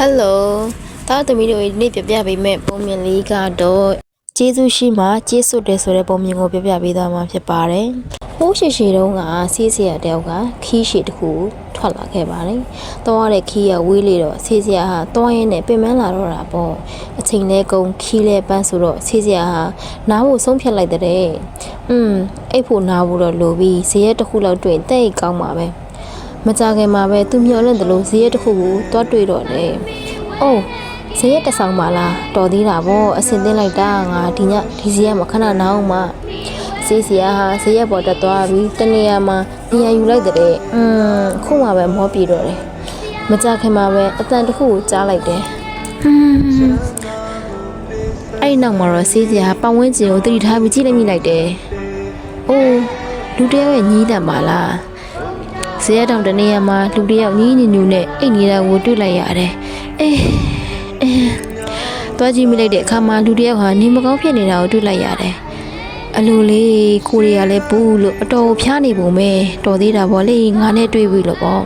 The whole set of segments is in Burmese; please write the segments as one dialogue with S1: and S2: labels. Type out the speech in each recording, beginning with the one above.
S1: ဟယ်လိုတားသမီးတို့ဒီနေ့ပြပြပေးမယ့်ပုံမြင်လေးကတော့ကျေးဇူးရှိမှကျေးဇူးတယ်ဆိုတဲ့ပုံမြင်ကိုပြပြပေးသွားမှာဖြစ်ပါတယ်။ဟိုးရှိရှိတုန်းကဆေးဆရာတယောက်ကခီးရှိတစ်ခုထွက်လာခဲ့ပါတယ်။သွားရတဲ့ခီးရဝေးလေတော့ဆေးဆရာဟာသွားရင်းနဲ့ပင်ပန်းလာတော့တာပေါ့။အချိန်လဲကုန်ခီးလဲပန်းဆိုတော့ဆေးဆရာဟာနားဖို့ဆုံးဖြတ်လိုက်တဲ့။อืมအိတ်ဖို့နားဖို့တော့လိုပြီးဇရက်တစ်ခုလောက်တွေ့တဲ့အိတ်ကောင်းပါပဲ။ မကြခင်မှာပဲသူမျောလင့်တယ်လို့ဇရက်တစ်ခုကိုတွားတွေ့တော့တယ်။အိုးဇရက်တစ်ဆောင်ပါလားတော်သေးတာပေါ့အစင်သိမ့်လိုက်တာငါဒီညဒီဇရက်မခဏနာအောင်မှစေးစရာဟာဇရက်ပေါ်တက်သွားပြီးတနေရာမှာနေရာယူလိုက်တဲ့။อืมခုမှပဲမောပြေတော့တယ်။မကြခင်မှာပဲအတန်တစ်ခုကိုကြားလိုက်တယ်။ဟွန်းအဲ့နောက်မှာတော့စေးစရာပတ်ဝန်းကျင်ကိုတတိထားပြီးကြည့်လိုက်မိလိုက်တယ်။အိုးလူတယောက်ရဲ့ညီးတံပါလား။ ဇေယျတောင်တနေရာမှာလူတစ်ယောက်ညီးညူညူနဲ့အိတ်နေတာကိုတွေ့လိုက်ရတယ်။အေးအေးတွားကြည့်မိလိုက်တဲ့အခါမှာလူတစ်ယောက်ဟာနေမကောင်းဖြစ်နေတာကိုတွေ့လိုက်ရတယ်။အလိုလေးကိုရီးယားလည်းပူလို့အတော်ဖျားနေပုံပဲတော်သေးတာပေါ့လေငါနဲ့တွေ့ပြီလို့ပေါ့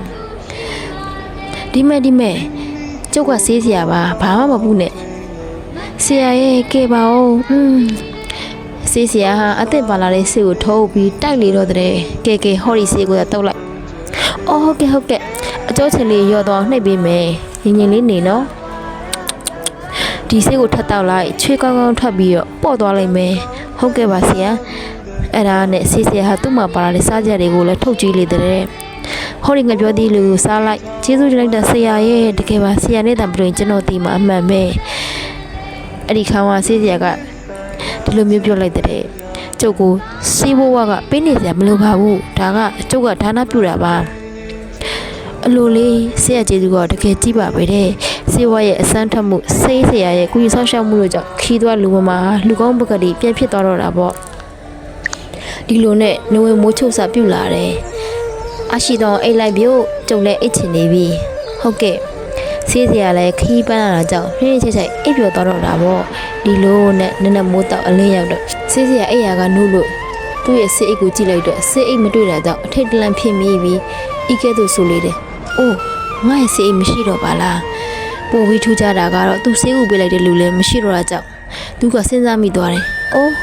S1: ။ဒီမဲ့ဒီမဲ့ကျုပ်ကဆေးစရာပါဘာမှမပူနဲ့။ဆရာရဲ့ကဲပါဦး။อืมဆေးစရာဟာအသက်ပါလာတဲ့ဆေးကိုထုတ်ပြီးတိုက်လေတော့တဲ့ကဲကဲဟော်ရီဆေးကိုတော့လိုက်။ အော်ဟုတ်ကဲ့ဟုတ်ကဲ့အကျော်ချင်လေးရော့တော့နှိပ်ပေးမယ်။ငင်ငင်လေးနေနော်။ဒီဆေးကိုထပ်တောက်လိုက်ချွေးကောင်းကောင်းထွက်ပြီးတော့ပေါ့သွားလိုက်မယ်။ဟုတ်ကဲ့ပါဆရာ။အဲ့ဒါနဲ့ဆေးဆရာဟာသူ့မှာပါလာတဲ့စားကြတွေကိုလည်းထုတ်ကြည့်လေတဲ့။ဟောဒီငါပြောသေးလို့စားလိုက်ကျေးဇူးတင်လိုက်တဲ့ဆရာရဲ့တကယ်ပါဆရာနဲ့တံပြင်ကျွန်တော်ဒီမှာအမှန်ပဲ။အဲ့ဒီခါမှာဆေးဆရာကဒီလိုမျိုးပြောလိုက်တဲ့။ကျုပ်ကိုစီးဘဝကပေးနေစရာမလိုပါဘူး။ဒါကကျုပ်ကဒါနပြုတာပါ။ အလိုလေးဆရာကျေးဇူးကတကယ်ကြည့်ပါပဲတဲ့စေဝါရဲ့အစမ်းထက်မှုစိတ်ဆရာရဲ့ကုညီဆောက်ရှောက်မှုတို့ကြောင့်ခီးသွားလူမမာလူကောင်းပကတိပြန်ဖြစ်သွားတော့တာပေါ့ဒီလိုနဲ့နဝေမိုးချုပ်စာပြုတ်လာတယ်အရှိတော်အိတ်လိုက်ပြုတ်ကျုံလဲအိတ်ချင်နေပြီဟုတ်ကဲ့ဆေးစရာလည်းခီးပန်းလာတာကြောင့်နှင်းချက်ချက်အိပ်ပျော်သွားတော့တာပေါ့ဒီလိုနဲ့နက်နက်မိုးတောက်အလင်းရောက်တော့ဆေးစရာအိတ်ရာကနိုးလို့သူ့ရဲ့ဆေးအိတ်ကိုကြည့်လိုက်တော့ဆေးအိတ်မတွေ့တာကြောင့်အထိတ်တလန့်ဖြစ်မိပြီးဤကဲ့သို့ဆိုလေတယ်။ အိုးငါ့ရဲ့ဆေးအိမ်မရှိတော့ပါလား။ပို့ပြီးထူးကြတာကတော့သူဆေးဥပေးလိုက်တဲ့လူလည်းမရှိတော့တာကြောင့်သူကစဉ်းစားမိသွားတယ်။အိုး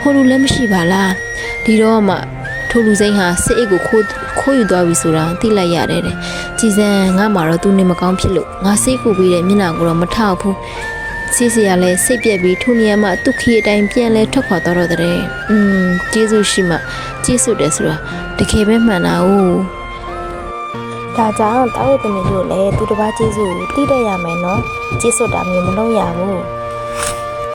S1: ဟိုလူလည်းမရှိပါလား။ဒီတော့မှထိုလူစိမ့်ဟာဆေးအိတ်ကိုခိုးခိုးယူသွားပြီဆိုတာသိလိုက်ရတယ်တဲ့။ကြည်စံငါမှတော့သူနေမကောင်းဖြစ်လို့ငါဆေးကိုပေးတဲ့မျက်နှာကိုတော့မထောက်ဘူး။ဆေးစရာလည်းစိတ်ပြက်ပြီးထိုနေရာမှာသူခီအတိုင်းပြန်လဲထွက်ခွာသွားတော့တဲ့။อืมကျေးဇူးရှိမှကျေးဇူးတယ်ဆိုတာတကယ်ပဲမှန်တာ ው ဒါကြောင့်တာဝေသမီးတို့လည်းသူတစ်ပါးကျေးဇူးကိုတိတတ်ရမယ်နော်ကျေးဇူးတာမျိုးမလုပ်ရဘူး